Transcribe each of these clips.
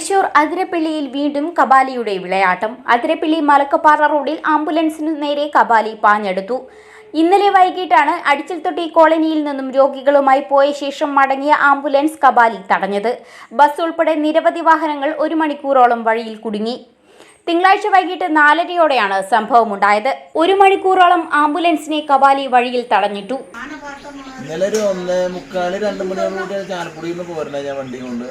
തൃശൂർ അതിരപ്പള്ളിയിൽ വീണ്ടും കബാലിയുടെ വിളയാട്ടം. അതിരപ്പള്ളി മലക്കപ്പാറ റോഡിൽ ആംബുലൻസിനു നേരെ കബാലി പാഞ്ഞെടുത്തു. ഇന്നലെ വൈകിട്ടാണ് അടിച്ചിൽത്തൊട്ടി കോളനിയിൽ നിന്നും രോഗികളുമായി പോയ ശേഷം മടങ്ങിയ ആംബുലൻസ് കബാലി തടഞ്ഞത്. ബസ് ഉൾപ്പെടെ നിരവധി വാഹനങ്ങൾ ഒരു മണിക്കൂറോളം വഴിയിൽ കുടുങ്ങി. തിങ്കളാഴ്ച വൈകിട്ട് നാലരയോടെയാണ് സംഭവമുണ്ടായത്. ഒരു മണിക്കൂറോളം ആംബുലൻസിനെ കബാലി വഴിയിൽ തടഞ്ഞിട്ടു. ഇന്നലെ ഒരു ഒന്ന് മുക്കാൽ രണ്ട് മണിയോടുകൂടിയാണ് ചാലക്കുടിയിൽ നിന്ന് പോരുന്നത് ഞാൻ വണ്ടി കൊണ്ട്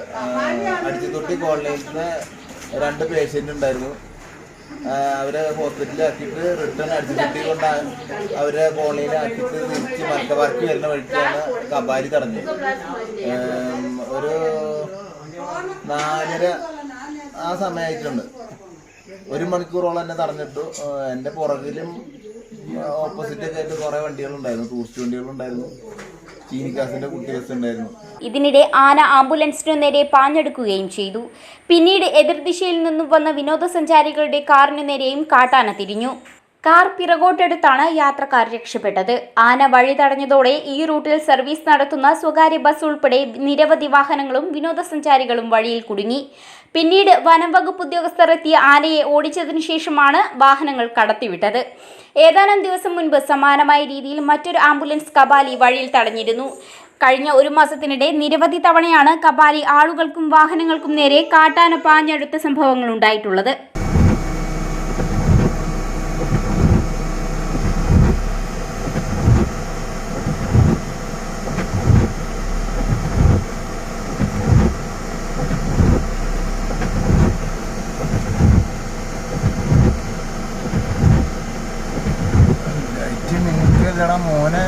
അടിച്ചുതൊട്ടി കോളനിയിലത്തെ രണ്ട് പേഷ്യന്റ് ഉണ്ടായിരുന്നു. അവരെ ഹോസ്പിറ്റലിൽ ആക്കിയിട്ട് റിട്ടേൺ അടിച്ചുതൊട്ടി കൊണ്ട് അവരെ കോളനിയിൽ ആക്കിയിട്ട് തിരിച്ച് വർക്ക് വരുന്ന വഴിക്കാണ് കബാലി തടഞ്ഞത്. ഒരു നാലര ആ സമയമായിട്ടുണ്ട്. ഒരു മണിക്കൂറോളം എന്നെ തടഞ്ഞിട്ടു. എന്റെ പുറകിലും ഓപ്പോസിറ്റ് ഒക്കെ ആയിട്ട് കുറേ വണ്ടികളുണ്ടായിരുന്നു. ടൂറിസ്റ്റ് വണ്ടികളുണ്ടായിരുന്നു. ഇതിനിടെ ആന ആംബുലൻസിനു നേരെ പാഞ്ഞെടുക്കുകയും ചെയ്തു. പിന്നീട് എതിർദിശയിൽ നിന്നും വന്ന വിനോദസഞ്ചാരികളുടെ കാറിനു നേരെയും കാട്ടാന തിരിഞ്ഞു. കാർ പിറകോട്ടെടുത്താണ് യാത്രക്കാർ രക്ഷപ്പെട്ടത്. ആന വഴി തടഞ്ഞതോടെ ഈ റൂട്ടിൽ സർവീസ് നടത്തുന്ന സ്വകാര്യ ബസ് ഉൾപ്പെടെ നിരവധി വാഹനങ്ങളും വിനോദസഞ്ചാരികളും വഴിയിൽ കുടുങ്ങി. പിന്നീട് വനം വകുപ്പ് ഉദ്യോഗസ്ഥർ എത്തിയ ആനയെ ഓടിച്ചതിനു ശേഷമാണ് വാഹനങ്ങൾ കടത്തിവിട്ടത്. ഏതാനും ദിവസം മുൻപ് സമാനമായ രീതിയിൽ മറ്റൊരു ആംബുലൻസ് കബാലി വഴിയിൽ തടഞ്ഞിരുന്നു. കഴിഞ്ഞ ഒരു മാസത്തിനിടെ നിരവധി തവണയാണ് കബാലി ആളുകൾക്കും വാഹനങ്ങൾക്കും നേരെ കാട്ടാന പാഞ്ഞെടുത്ത സംഭവങ്ങൾ ഉണ്ടായിട്ടുള്ളത്. ഇല്ലടാ മോനെ.